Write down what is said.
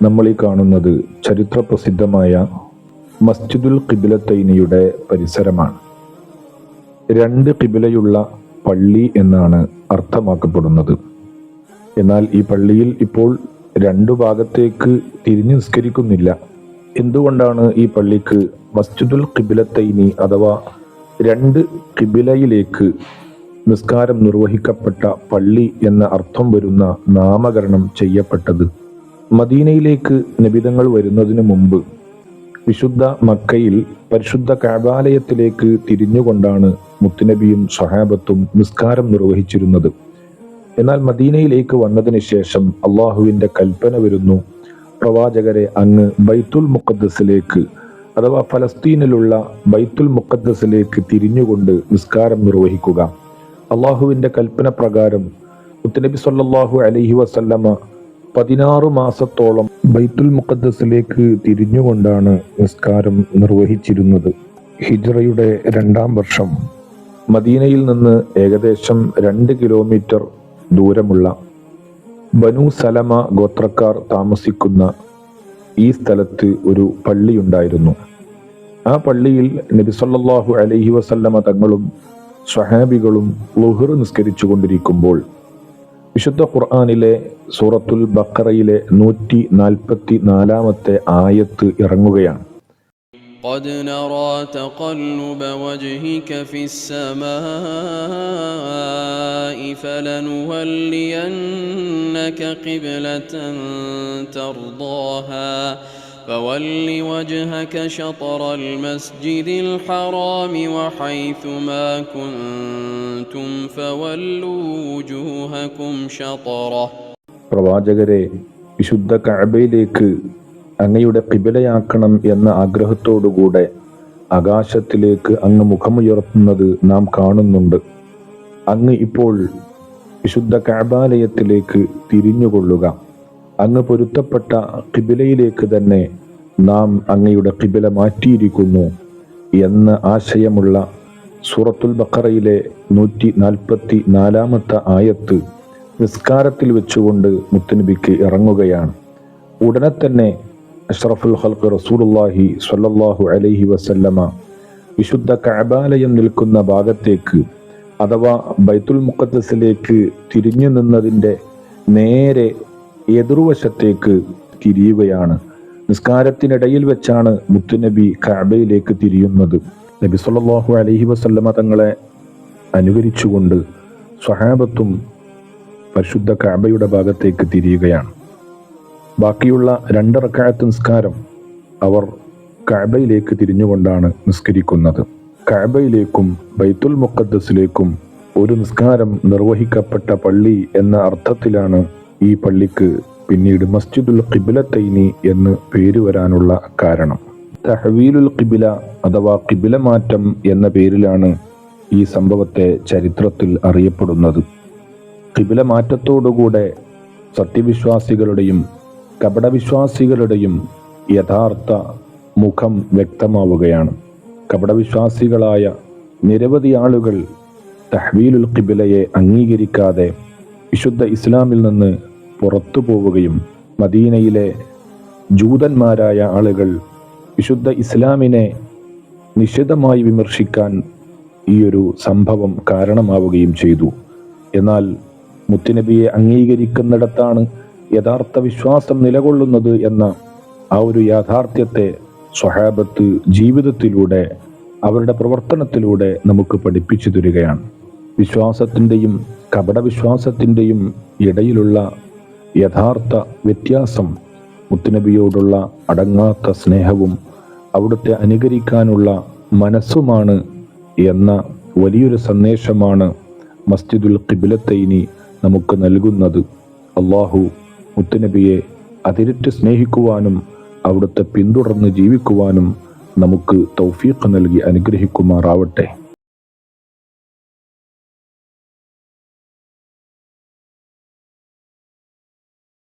നമ്മൾ ഈ കാണുന്നത് ചരിത്ര പ്രസിദ്ധമായ മസ്ജിദുൽ ഖിബിലത്തൈനിയുടെ പരിസരമാണ്. രണ്ട് കിബിലയുള്ള പള്ളി എന്നാണ് അർത്ഥമാക്കപ്പെടുന്നത്. എന്നാൽ ഈ പള്ളിയിൽ ഇപ്പോൾ രണ്ടു ഭാഗത്തേക്ക് തിരിഞ്ഞു നിസ്കരിക്കുന്നില്ല. എന്തുകൊണ്ടാണ് ഈ പള്ളിക്ക് മസ്ജിദുൽ ഖിബിലത്തൈനി അഥവാ രണ്ട് കിബിലയിലേക്ക് നിസ്കാരം നിർവഹിക്കപ്പെട്ട പള്ളി എന്ന അർത്ഥം വരുന്ന നാമകരണം ചെയ്യപ്പെട്ടത്? മദീനയിലേക്ക് നിബിതങ്ങൾ വരുന്നതിന് മുമ്പ് വിശുദ്ധ മക്കയിൽ പരിശുദ്ധ കാബാലയത്തിലേക്ക് തിരിഞ്ഞുകൊണ്ടാണ് മുത്തുനബിയും സഹാബത്തും നിസ്കാരം നിർവഹിച്ചിരുന്നത്. എന്നാൽ മദീനയിലേക്ക് വന്നതിന് ശേഷം അള്ളാഹുവിന്റെ കൽപ്പന വരുന്നു പ്രവാചകരെ അങ്ങ് ബൈത്തുൽ മുക്കദ്സിലേക്ക് അഥവാ ഫലസ്തീനിലുള്ള ബൈത്തുൽ മുക്കദ്സിലേക്ക് തിരിഞ്ഞുകൊണ്ട് നിസ്കാരം നിർവഹിക്കുക. അള്ളാഹുവിന്റെ കൽപ്പന പ്രകാരം മുത്തനബി സല്ലാഹു അലഹി വസല്ലമ പതിനാറ് മാസത്തോളം ബൈത്തുൽ മുക്കദ്സിലേക്ക് തിരിഞ്ഞുകൊണ്ടാണ് നിസ്കാരം നിർവഹിച്ചിരുന്നത്. ഹിജ്റയുടെ രണ്ടാം വർഷം. മദീനയിൽ നിന്ന് ഏകദേശം രണ്ട് കിലോമീറ്റർ ദൂരമുള്ള ബനു സലമ ഗോത്രക്കാർ താമസിക്കുന്ന ഈ സ്ഥലത്ത് ഒരു പള്ളിയുണ്ടായിരുന്നു. ആ പള്ളിയിൽ നബി അലഹി അലൈഹി വസല്ലമ തങ്ങളും സ്വഹാബികളും ലുഹർ നിസ്കരിച്ചു കൊണ്ടിരിക്കുമ്പോൾ വിശുദ്ധ ഖുർആാനിലെ സൂറത്തുൽ ബക്കറയിലെ നൂറ്റി നാൽപ്പത്തി നാലാമത്തെ ആയത്ത് ഇറങ്ങുകയാണ് قد نرى تقلب وجهك في السماء فلنولينك قبلة ترضاها فول وجهك شطر المسجد الحرام وحيث ما كنتم فولوا وجوهكم شطره പ്രവാചകരെ വിശുദ്ധ കഅബയിലേക്ക് അങ്ങയുടെ കിബിലയാക്കണം എന്ന ആഗ്രഹത്തോടുകൂടെ ആകാശത്തിലേക്ക് അങ്ങ് മുഖമുയർത്തുന്നത് നാം കാണുന്നുണ്ട് അങ്ങ് ഇപ്പോൾ വിശുദ്ധ കഅബാലയത്തിലേക്ക് തിരിഞ്ഞുകൊള്ളുക അങ്ങ് പൊരുത്തപ്പെട്ട കിബിലയിലേക്ക് തന്നെ നാം അങ്ങയുടെ കിബില മാറ്റിയിരിക്കുന്നു എന്ന ആശയമുള്ള സൂറത്തുൽ ബക്കറയിലെ നൂറ്റി നാൽപ്പത്തി നാലാമത്തെ ആയത്ത് നിസ്കാരത്തിൽ വെച്ചുകൊണ്ട് മുത്തനബിക്ക് ഇറങ്ങുകയാണ്. ഉടനെ തന്നെ അഷ്റഫുൽ ഹൽക്ക് റസൂലുല്ലാഹി സ്വല്ലല്ലാഹു അലൈഹി വസല്ലമ വിശുദ്ധ കഅബാലയം നിൽക്കുന്ന ഭാഗത്തേക്ക് അഥവാ ബൈത്തുൽ മുഖദ്ദസിലേക്ക് തിരിഞ്ഞു നിന്നതിന്റെ നേരെ എതിർവശത്തേക്ക് തിരിയുകയാണ്. നിസ്കാരത്തിനിടയിൽ വെച്ചാണ് മുത്തുനബി കഅബയിലേക്ക് തിരിയുന്നത്. നബി സല്ലല്ലാഹു അലൈഹി വസല്ലമ തങ്ങളെ അനുകരിച്ചുകൊണ്ട് സ്വഹാബത്തും പരിശുദ്ധ കഅബയുടെ ഭാഗത്തേക്ക് തിരിയുകയാണ്. ബാക്കിയുള്ള രണ്ട് റക്കായത്ത് നിസ്കാരം അവർ കഅബയിലേക്ക് തിരിഞ്ഞുകൊണ്ടാണ് നിസ്കരിക്കുന്നത്. കഅബയിലേക്കും ബൈത്തുൽ മുക്കദ്സിലേക്കും ഒരു നിസ്കാരം നിർവഹിക്കപ്പെട്ട പള്ളി എന്ന അർത്ഥത്തിലാണ് ഈ പള്ളിക്ക് പിന്നീട് മസ്ജിദുൽ ഖിബിലത്തൈനി എന്ന് പേര് വരാനുള്ള കാരണം. തഹവീലുൽ കിബില അഥവാ കിബില മാറ്റം എന്ന പേരിലാണ് ഈ സംഭവത്തെ ചരിത്രത്തിൽ അറിയപ്പെടുന്നത്. കിബില മാറ്റത്തോടുകൂടെ സത്യവിശ്വാസികളുടെയും കപടവിശ്വാസികളുടെയും യഥാർത്ഥ മുഖം വ്യക്തമാവുകയാണ്. കപടവിശ്വാസികളായ നിരവധി ആളുകൾ തഹ്വീലുൽ കിബിലയെ അംഗീകരിക്കാതെ വിശുദ്ധ ഇസ്ലാമിൽ നിന്ന് പുറത്തു പോവുകയും മദീനയിലെ ജൂതന്മാരായ ആളുകൾ വിശുദ്ധ ഇസ്ലാമിനെ നിശിതമായി വിമർശിക്കാൻ ഈ ഒരു സംഭവം കാരണമാവുകയും ചെയ്തു. എന്നാൽ മുത്തുനബിയെ അംഗീകരിക്കുന്നിടത്താണ് യഥാർത്ഥ വിശ്വാസം നിലകൊള്ളുന്നത് എന്ന ആ ഒരു യാഥാർത്ഥ്യത്തെ സ്വഹാബത്ത് ജീവിതത്തിലൂടെ അവരുടെ പ്രവർത്തനത്തിലൂടെ നമുക്ക് പഠിപ്പിച്ചു തരികയാണ്. വിശ്വാസത്തിന്റെയും കപടവിശ്വാസത്തിന്റെയും ഇടയിലുള്ള യഥാർത്ഥ വ്യത്യാസം മുത്തുനബിയോടുള്ള അടങ്ങാത്ത സ്നേഹവും അവിടുത്തെ അനുകരിക്കാനുള്ള മനസ്സുമാണ് എന്ന വലിയൊരു സന്ദേശമാണ് മസ്ജിദുൽ കിബിലത്തൈനി നമുക്ക് നൽകുന്നത്. അള്ളാഹു മുത്തുനബിയെ അതിരറ്റ് സ്നേഹിക്കുവാനും അവിടുത്തെ പിന്തുടർന്ന് ജീവിക്കുവാനും നമുക്ക് തൗഫീഖ് നൽകി അനുഗ്രഹിക്കുമാറാവട്ടെ.